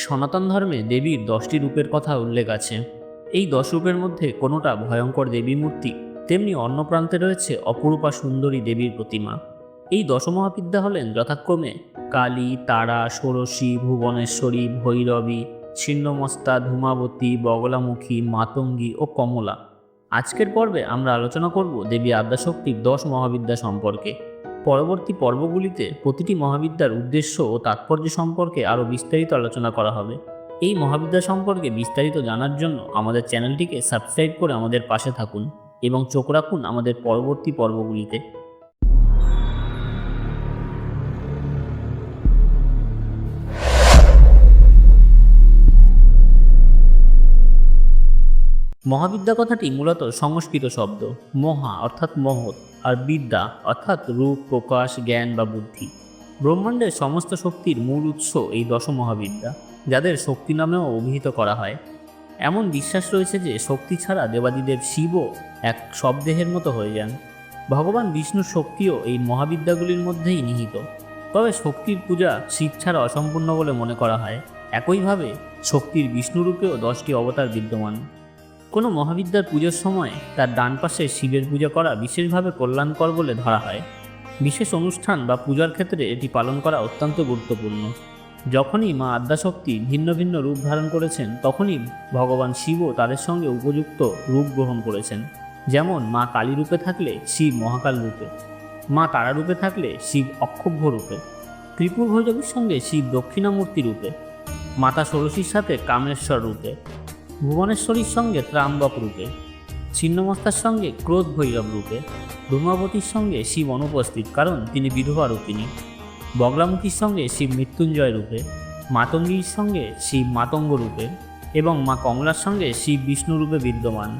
সনাতন ধর্মে দেবীর দশটি রূপের কথা উল্লেখ আছে। এই দশ রূপের মধ্যে কোনোটা ভয়ঙ্কর দেবী মূর্তি, তেমনি অন্য প্রান্তে রয়েছে অপরূপা সুন্দরী দেবীর প্রতিমা। এই দশমহাবিদ্যা হলেন যথাক্রমে কালী, তারা, ষোড়শী, ভুবনেশ্বরী, ভৈরবী, ছিন্নমস্তা, ধূমাবতী, বগলামুখী, মাতঙ্গী ও কমলা। আজকের পর্বে আমরা আলোচনা করব দেবী আদ্যাশক্তির দশ মহাবিদ্যা সম্পর্কে। পরবর্তী পর্বগুলিতে প্রতিটি মহাবিদ্যার উদ্দেশ্য ও তাৎপর্য সম্পর্কে আরও বিস্তারিত আলোচনা করা হবে। এই মহাবিদ্যা সম্পর্কে বিস্তারিত জানার জন্য আমাদের চ্যানেলটিকে সাবস্ক্রাইব করে আমাদের পাশে থাকুন এবং চোখ রাখুন আমাদের পরবর্তী পর্বগুলিতে। মহাবিদ্যা কথাটি মূলত সংস্কৃত শব্দ, মহা অর্থাৎ মহৎ। আর বিদ্যা, অর্থাৎ রূপ, প্রকাশ, জ্ঞান বা বুদ্ধি। ব্রহ্মাণ্ডের সমস্ত শক্তির মূল উৎস এই দশ মহাবিদ্যা যাদের শক্তি নামেও অভিহিত করা হয়। এমন বিশ্বাস রয়েছে যে, শক্তি ছাড়া দেবাদিদেব শিবও এক শবদেহের মতো হয়ে যান। ভগবান বিষ্ণুর শক্তিও এই মহাবিদ্যাগুলির মধ্যেই নিহিত। তবে শক্তির পূজা শিব ছাড়া অসম্পূর্ণ বলে মনে করা হয়। একইভাবে, শক্তির বিষ্ণুরূপেও দশটি অবতার বিদ্যমান। কোনো মহাবিদ্যার পুজোর সময় তার ডান পাশে শিবের পূজা করা বিশেষভাবে কল্যাণকর বলে ধরা হয়। বিশেষ অনুষ্ঠান বা পূজার ক্ষেত্রে এটি পালন করা অত্যন্ত গুরুত্বপূর্ণ। যখনই মা আদ্যাশক্তি ভিন্ন ভিন্ন রূপ ধারণ করেছেন, তখনই ভগবান শিবও তাদের সঙ্গে উপযুক্ত রূপ গ্রহণ করেছেন। যেমন মা কালী রূপে থাকলে শিব মহাকাল রূপে, মা তারা রূপে থাকলে শিব অক্ষোভ্য রূপে, ত্রিপুর ভৈরবীর সঙ্গে শিব দক্ষিণামূর্তি রূপে, মাতা ষোড়শীর সাথে কামেশ্বর রূপে ভুবনেশ্বরীর সঙ্গে ত্রাম্বক রূপে, ছিন্নমস্তার সঙ্গে ক্রোধ ভৈরব রূপে ধূমাবতীর সঙ্গে শিব অনুপস্থিত, কারণ তিনি বিধবা রূপিণী। বগলামুখীর সঙ্গে শিব মৃত্যুঞ্জয় রূপে মাতঙ্গীর সঙ্গে শিব মাতঙ্গ রূপে এবং মা কমলার সঙ্গে শিব বিষ্ণু রূপে বিদ্যমান।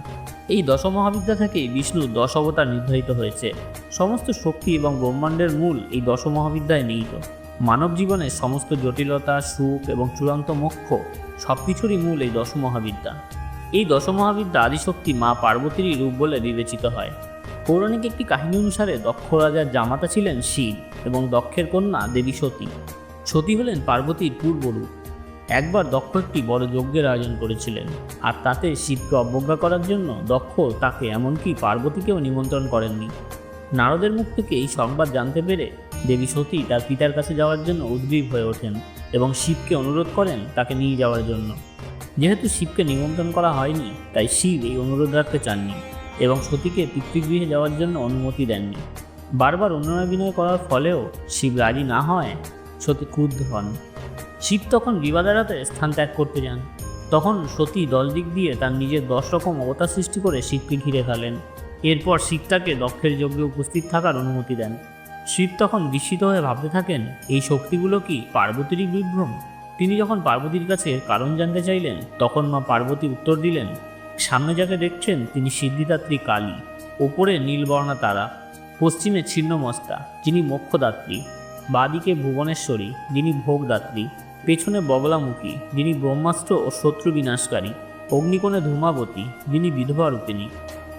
এই দশ মহাবিদ্যা থেকেই বিষ্ণুর দশ অবতার নির্ধারিত হয়েছে। সমস্ত শক্তি এবং ব্রহ্মাণ্ডের মূল এই দশ মহাবিদ্যায় নিহিত। মানব জীবনের সমস্ত জটিলতা, সুখ এবং চূড়ান্ত মোক্ষ সব কিছুরই মূল এই দশ মহাবিদ্যা এই দশ মহাবিদ্যা আদিশক্তি মা পার্বতীরই রূপ বলে বিবেচিত হয়। পৌরাণিক একটি কাহিনী অনুসারে দক্ষ রাজার জামাতা ছিলেন শিব এবং দক্ষের কন্যা দেবী সতী। সতী হলেন পার্বতীর পূর্বরূপ। একবার দক্ষ একটি বড় যজ্ঞের আয়োজন করেছিলেন আর তাতে শিবকে অবজ্ঞা করার জন্য দক্ষ তাকে এমনকি পার্বতীকেও নিমন্ত্রণ করেননি। নারদের মুখ থেকে এই সংবাদ জানতে পেরে দেবী সতী তার পিতার কাছে যাওয়ার জন্য উদ্গ্রীব হয়ে ওঠেন এবং শিবকে অনুরোধ করেন তাকে নিয়ে যাওয়ার জন্য। যেহেতু শিবকে নিমন্ত্রণ করা হয়নি, তাই শিব এই অনুরোধ রাখতে চাননি এবং সতীকে পিতৃগৃহে যাওয়ার জন্য অনুমতি দেননি। বারবার অনুনয় করার ফলেও শিব রাজি না হয় সতী ক্রুদ্ধ হন। শিব তখন বিবাদ এড়াতে স্থান ত্যাগ করতে যান। তখন সতী দল দিক দিয়ে তার নিজের দশ রকম অবতার সৃষ্টি করে শিবকে ঘিরে ফেলেন। এরপর শিব তাকে দক্ষের যজ্ঞে উপস্থিত থাকার অনুমতি দেন। শিব তখন বিস্মিত হয়ে ভাবতে থাকেন, এই শক্তিগুলো কি পার্বতীরই বিভ্রম? তিনি যখন পার্বতীর কাছে কারণ জানতে চাইলেন, তখন মা পার্বতী উত্তর দিলেন, সামনে যাকে দেখছেন তিনি সিদ্ধিদাত্রী কালী, ওপরে নীলবর্ণা তারা, পশ্চিমে ছিন্নমস্তা যিনি মোক্ষদাত্রী, বাদিকে ভুবনেশ্বরী, যিনি ভোগদাত্রী, পেছনে বগলামুখী, যিনি ব্রহ্মাস্ত্র ও শত্রু বিনাশকারী, অগ্নিকোণে ধূমাবতী, যিনি বিধবা রূপিণী,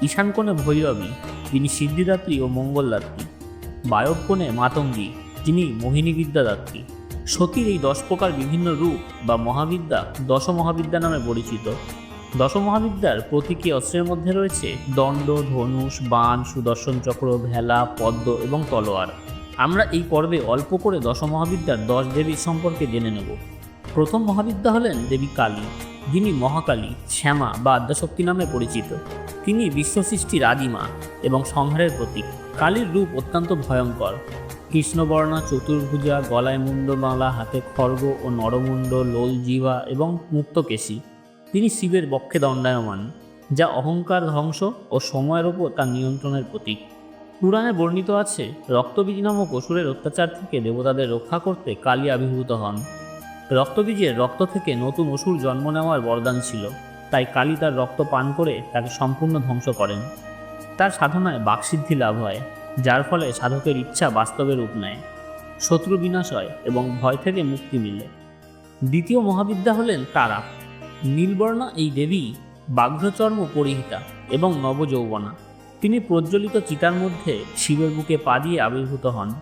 ঈশানকোণে ভৈরবী, যিনি সিদ্ধিদাত্রী ও মঙ্গলদাত্রী। বায়বকোণে মাতঙ্গী, যিনি মোহিনী বিদ্যাদাত্রী সতীর এই দশ প্রকার বিভিন্ন রূপ বা মহাবিদ্যা দশ মহাবিদ্যা নামে পরিচিত। দশ মহাবিদ্যার প্রতীকী অস্ত্রের মধ্যে রয়েছে দণ্ড, ধনুষ, বাণ, সুদর্শন চক্র, ভেলা, পদ্ম এবং তলোয়ার। আমরা এই পর্বে অল্প করে দশ মহাবিদ্যার দশ দেবীর সম্পর্কে জেনে নেব। প্রথম মহাবিদ্যা হলেন দেবী কালী, যিনি মহাকালী, শ্যামা বা আদ্যাশক্তি নামে পরিচিত। তিনি বিশ্ব বিশ্বসৃষ্টির আদিমা এবং সংহারের প্রতীক। কালীর রূপ অত্যন্ত ভয়ঙ্কর। কৃষ্ণবর্ণা, চতুর্ভুজা গলায় মুন্ডমালা হাতে খর্গ ও নরমুণ্ড, লোল জিহ্বা এবং মুক্তকেশী। তিনি শিবের বক্ষে দণ্ডায়মান, যা অহংকার ধ্বংস ও সময়ের ওপর তার নিয়ন্ত্রণের প্রতীক। পুরাণে বর্ণিত আছে, রক্তবীজ নামক অসুরের অত্যাচার থেকে দেবতাদের রক্ষা করতে কালী আবির্ভূত হন। রক্তবীজের রক্ত থেকে নতুন অসুর জন্ম নেওয়ার বরদান ছিল। তাই কালী তার রক্ত পান করে তাকে সম্পূর্ণ ধ্বংস করেন। তার সাধনায় বাকসিদ্ধি লাভ হয়, যার ফলে সাধকের ইচ্ছা বাস্তবে রূপ নেয়। শত্রু বিনাশ হয় এবং ভয় থেকে মুক্তি মিলে। দ্বিতীয় মহাবিদ্যা হলেন তারা। নীলবর্ণা এই দেবী বাঘ্রচর্ম পরিহিতা এবং নবযৌবনা। তিনি প্রজ্বলিত চিতার মধ্যে শিবের বুকে পা দিয়ে আবির্ভূত হন।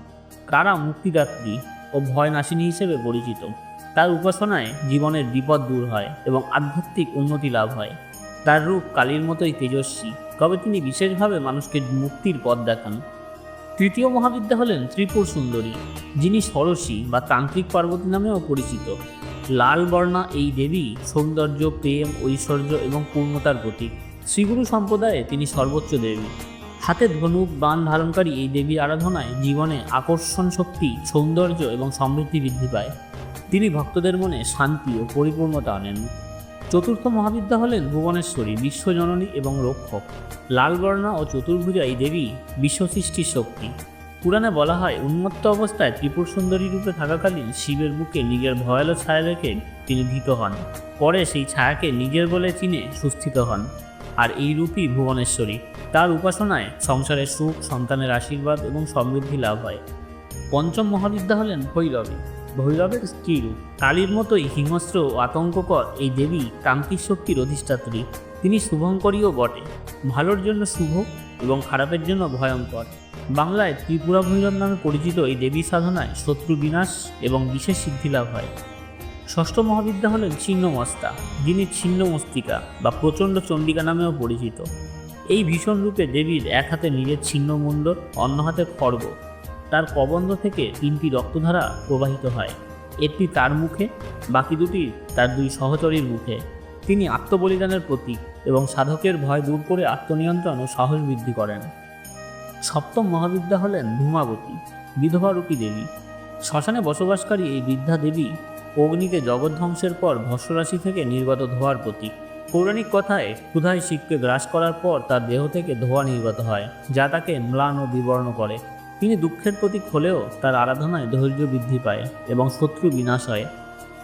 কারা মুক্তিদাত্রী ও ভয়নাশিনী হিসেবে পরিচিত। তার উপাসনায় জীবনের বিপদ দূর হয় এবং আধ্যাত্মিক উন্নতি লাভ হয়। তার রূপ কালীর মতোই তেজস্বী। তবে তিনি বিশেষভাবে মানুষকে মুক্তির পথ দেখান। তৃতীয় মহাবিদ্যা হলেন ত্রিপুর সুন্দরী, যিনি ষোড়শী বা তান্ত্রিক পার্বতী নামেও পরিচিত। লাল বর্ণা এই দেবী সৌন্দর্য, প্রেম, ঐশ্বর্য এবং পূর্ণতার প্রতীক। শ্রীগুরু সম্প্রদায়ে তিনি সর্বোচ্চ দেবী। হাতে ধনুক, বাণ ধারণকারী এই দেবীর আরাধনায় জীবনে আকর্ষণ শক্তি, সৌন্দর্য এবং সমৃদ্ধি বৃদ্ধি পায়। তিনি ভক্তদের মনে শান্তি ও পরিপূর্ণতা আনেন। চতুর্থ মহাবিদ্যা হলেন ভুবনেশ্বরী, বিশ্বজননী এবং রক্ষক। লালবর্ণা ও চতুর্ভুজা এই দেবী বিশ্ব বিশ্বসৃষ্টির শক্তি। পুরাণে বলা হয়, উন্মত্ত অবস্থায় ত্রিপুর সুন্দরী রূপে থাকাকালীন শিবের বুকে নিজের ভয়ালো ছায়া রেখে তিনি ভীত হন। পরে সেই ছায়াকে নিজের বলে চিনে সুস্থিত হন। আর এই রূপই ভুবনেশ্বরী। তার উপাসনায় সংসারের সুখ, সন্তানের আশীর্বাদ এবং সমৃদ্ধি লাভ হয়। পঞ্চম মহাবিদ্যা হলেন ভৈরবী। ভৈরবের স্ত্রী কালীর মতোই হিংস্র ও আতঙ্ককর এই দেবী তান্ত্রিক শক্তির অধিষ্ঠাত্রী। তিনি শুভঙ্করীও বটে। ভালোর জন্য শুভ এবং খারাপের জন্য ভয়ঙ্কর। বাংলায় ত্রিপুরা ভৈরব নামে পরিচিত এই দেবী সাধনায় শত্রু বিনাশ এবং বিশেষ সিদ্ধি লাভ হয়। ষষ্ঠ মহাবিদ্যা হলেন ছিন্নমস্তা যিনি ছিন্নমস্তিকা বা প্রচণ্ড চণ্ডিকা নামেও পরিচিত। এই ভীষণ রূপে দেবীর এক হাতে নিজের ছিন্নমুন্ডর অন্য হাতে খড়গ। তার কবন্ধ থেকে তিনটি রক্তধারা প্রবাহিত হয়। একটি তার মুখে, বাকি দুটি তার দুই সহচরীর মুখে। তিনি আত্মবলিদানের প্রতীক এবং সাধকের ভয় দূর করে আত্মনিয়ন্ত্রণ ও সাহস বৃদ্ধি করেন। সপ্তম মহাবিদ্যা হলেন ধূমাবতী বিধবারূপী দেবী। শ্মশানে বসবাসকারী এই বৃদ্ধা দেবী অগ্নিতে জগৎ ধ্বংসের পর ভস্মরাশি থেকে নির্গত ধোয়ার প্রতীক। পৌরাণিক কথায় ক্ষুধায় শিবকে গ্রাস করার পর তার দেহ থেকে ধোঁয়া নির্গত হয়, যা তাকে ম্লান ও বিবর্ণ করে। তিনি দুঃখের প্রতীক হলেও তার আরাধনায় ধৈর্য বৃদ্ধি পায় এবং শত্রু বিনাশ হয়।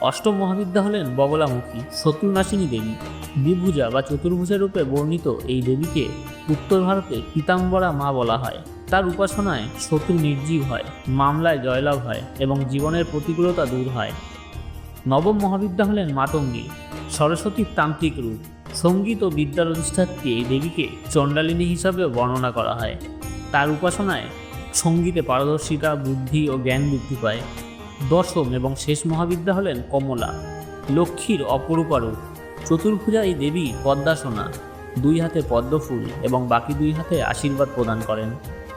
অষ্টম মহাবিদ্যা হলেন বগলামুখী, শত্রুনাশিনী দেবী। দ্বিভুজা বা চতুর্ভুজের রূপে বর্ণিত এই দেবীকে উত্তর ভারতে পীতাম্বরা মা বলা হয়। তার উপাসনায় শত্রু নির্জীব হয়, মামলায় জয়লাভ হয় এবং জীবনের প্রতিকূলতা দূর হয়। নবম মহাবিদ্যা হলেন মাতঙ্গী সরস্বতীর তান্ত্রিক রূপ। সংগীত ও বিদ্যার অধিষ্ঠাত্রী এই দেবীকে চণ্ডালিনী হিসাবেও বর্ণনা করা হয়। তার উপাসনায় সঙ্গীতে পারদর্শিতা, বুদ্ধি ও জ্ঞান বৃদ্ধি পায়। দশম এবং শেষ মহাবিদ্যা হলেন কমলা, লক্ষ্মীর অপরূপা রূপ চতুর্ভুজা এই দেবী পদ্মাসনা, দুই হাতে পদ্মফুল এবং বাকি দুই হাতে আশীর্বাদ প্রদান করেন।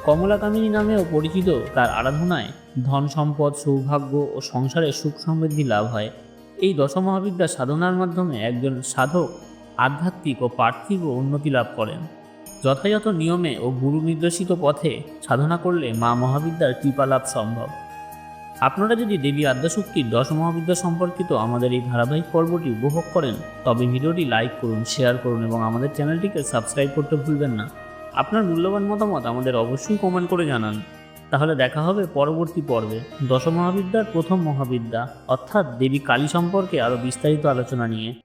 কমলা কামিনী নামেও পরিচিত তার আরাধনায় ধন সম্পদ, সৌভাগ্য ও সংসারে সুখ সমৃদ্ধি লাভ হয়। এই দশমহাবিদ্যা সাধনার মাধ্যমে একজন সাধক আধ্যাত্মিক ও পার্থিব উন্নতি লাভ করেন। যথাযথ নিয়মে ও গুরু নির্দেশিত পথে সাধনা করলে মা মহাবিদ্যার কৃপা লাভ সম্ভব। আপনারা যদি দেবী আদ্যাশক্তির দশ মহাবিদ্যা সম্পর্কিত আমাদের এই ধারাবাহিক পর্বটি উপভোগ করেন, তবে ভিডিওটি লাইক করুন, শেয়ার করুন এবং আমাদের চ্যানেলটিকে সাবস্ক্রাইব করতে ভুলবেন না। আপনার মূল্যবান মতামত আমাদের অবশ্যই কমেন্ট করে জানান। তাহলে দেখা হবে পরবর্তী পর্বে। দশ মহাবিদ্যার প্রথম মহাবিদ্যা, অর্থাৎ দেবী কালী সম্পর্কে আরও বিস্তারিত আলোচনা নিয়ে।